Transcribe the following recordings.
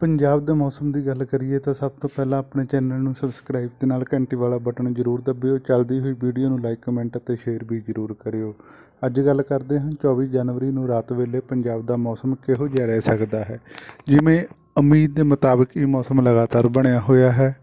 ਪੰਜਾਬ ਦੇ ਮੌਸਮ ਦੀ ਗੱਲ ਕਰੀਏ ਤਾਂ ਸਭ ਤੋਂ ਪਹਿਲਾਂ ਆਪਣੇ ਚੈਨਲ ਨੂੰ ਸਬਸਕ੍ਰਾਈਬ ਤੇ ਨਾਲ ਘੰਟੀ ਵਾਲਾ ਬਟਨ ਜ਼ਰੂਰ ਦਬਿਓ। ਚੱਲਦੀ ਹੋਈ ਵੀਡੀਓ ਨੂੰ ਲਾਈਕ, ਕਮੈਂਟ ਅਤੇ ਸ਼ੇਅਰ ਵੀ ਜ਼ਰੂਰ ਕਰਿਓ। ਅੱਜ ਗੱਲ ਕਰਦੇ ਹਾਂ 24 ਜਨਵਰੀ ਨੂੰ ਰਾਤ ਵੇਲੇ ਪੰਜਾਬ ਦਾ ਮੌਸਮ ਕਿਹੋ ਜਿਹਾ ਰਹਿ ਸਕਦਾ ਹੈ? ਜਿਵੇਂ ਉਮੀਦ ਦੇ ਮੁਤਾਬਕ ਇਹ ਮੌਸਮ ਲਗਾਤਾਰ ਬਣਿਆ ਹੋਇਆ ਹੈ।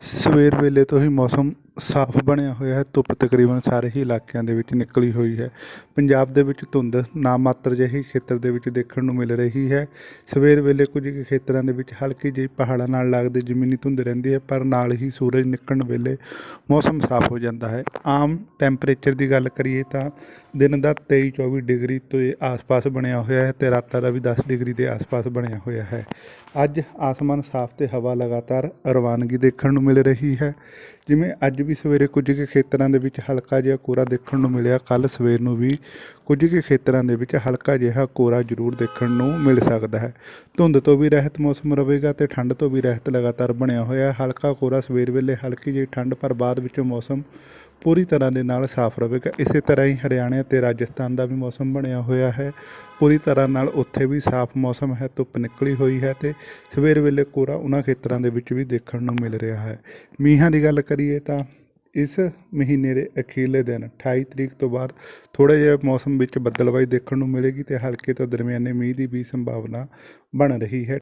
ਸਵੇਰ ਵੇਲੇ ਤੋਂ ਹੀ ਮੌਸਮ ਸਾਫ਼ ਬਣਿਆ ਹੋਇਆ ਹੈ। ਧੁੱਪ ਤਕਰੀਬਨ ਸਾਰੇ ਹੀ ਇਲਾਕਿਆਂ ਦੇ ਵਿੱਚ ਨਿਕਲੀ ਹੋਈ ਹੈ। ਪੰਜਾਬ ਦੇ ਵਿੱਚ ਧੁੰਦ ਨਾ ਮਾਤਰ ਜਿਹੀ ਖੇਤਰ ਦੇ ਵਿੱਚ ਦੇਖਣ ਨੂੰ ਮਿਲ ਰਹੀ ਹੈ। ਸਵੇਰ ਵੇਲੇ ਕੁਝ ਖੇਤਰਾਂ ਦੇ ਵਿੱਚ ਹਲਕੀ ਜਿਹੀ ਪਹਾੜਾਂ ਨਾਲ ਲੱਗਦੇ ਜ਼ਮੀਨੀ ਧੁੰਦ ਰਹਿੰਦੀ ਹੈ, ਪਰ ਨਾਲ ਹੀ ਸੂਰਜ ਨਿਕਲਣ ਵੇਲੇ ਮੌਸਮ ਸਾਫ਼ ਹੋ ਜਾਂਦਾ ਹੈ। ਆਮ ਟੈਂਪਰੇਚਰ ਦੀ ਗੱਲ ਕਰੀਏ ਤਾਂ ਦਿਨ ਦਾ 23 24 ਡਿਗਰੀ ਤੋਂ ਆਸ-ਪਾਸ ਬਣਿਆ ਹੋਇਆ ਹੈ ਤੇ ਰਾਤਾਂ ਦਾ ਵੀ 10 ਡਿਗਰੀ ਦੇ ਆਸ-ਪਾਸ ਬਣਿਆ ਹੋਇਆ ਹੈ। ਅੱਜ ਆਸਮਾਨ ਸਾਫ਼ ਤੇ ਹਵਾ ਲਗਾਤਾਰ ਰਵਾਨਗੀ ਦੇਖਣ ਨੂੰ ਮਿਲ ਰਹੀ ਹੈ। ਜਿਵੇਂ ਅੱਜ ਵੀ ਸਵੇਰੇ ਕੁਝ ਕੁ ਖੇਤਰਾਂ ਦੇ ਵਿੱਚ ਹਲਕਾ ਜਿਹਾ ਕੋਰਾ ਦੇਖਣ ਨੂੰ ਮਿਲਿਆ ਕੱਲ ਸਵੇਰ ਨੂੰ ਵੀ ਕੁਝ ਕੁ ਖੇਤਰਾਂ ਦੇ ਵਿੱਚ ਹਲਕਾ ਜਿਹਾ ਕੋਰਾ ਜ਼ਰੂਰ ਦੇਖਣ ਨੂੰ ਮਿਲ ਸਕਦਾ ਹੈ। ਧੁੰਦ ਤੋਂ ਵੀ ਰਹਿਤ ਮੌਸਮ ਰਹੇਗਾ ਤੇ ਠੰਡ ਤੋਂ ਵੀ ਰਹਿਤ ਲਗਾਤਾਰ ਬਣਿਆ ਹੋਇਆ ਹਲਕਾ ਕੋਰਾ ਸਵੇਰ ਵੇਲੇ ਹਲਕੀ ਜਿਹੀ ਠੰਡ, ਪਰ ਬਾਅਦ ਵਿੱਚ ਮੌਸਮ ਪੂਰੀ ਤਰ੍ਹਾਂ ਦੇ ਨਾਲ ਸਾਫ਼ ਰਹੇਗਾ। ਇਸੇ ਤਰ੍ਹਾਂ ਹੀ ਹਰਿਆਣਾ ਤੇ ਰਾਜਸਥਾਨ ਦਾ ਵੀ ਮੌਸਮ ਬਣਿਆ ਹੋਇਆ ਹੈ। ਪੂਰੀ ਤਰ੍ਹਾਂ ਨਾਲ ਉੱਥੇ ਵੀ ਸਾਫ਼ ਮੌਸਮ ਹੈ, ਧੁੱਪ ਨਿਕਲੀ ਹੋਈ ਹੈ ਤੇ ਸਵੇਰ ਵੇਲੇ ਕੋਰਾ ਉਹਨਾਂ ਖੇਤਰਾਂ ਦੇ ਵਿੱਚ ਵੀ ਦੇਖਣ ਨੂੰ ਮਿਲ ਰਿਹਾ ਹੈ। ਮੀਂਹਾਂ ਦੀ ਗੱਲ ਕਰੀਏ ਤਾਂ ਇਸ ਮਹੀਨੇ ਦੇ ਅਖੀਰਲੇ ਦਿਨ 28 ਤਰੀਕ ਤੋਂ ਬਾਅਦ ਥੋੜ੍ਹਾ ਜਿਹਾ ਮੌਸਮ ਵਿੱਚ ਬੱਦਲਵਾਈ ਦੇਖਣ ਨੂੰ ਮਿਲੇਗੀ ਤੇ ਹਲਕੇ ਤੋਂ ਦਰਮਿਆਨੇ ਮੀਂਹ ਦੀ ਵੀ ਸੰਭਾਵਨਾ ਬਣ ਰਹੀ ਹੈ।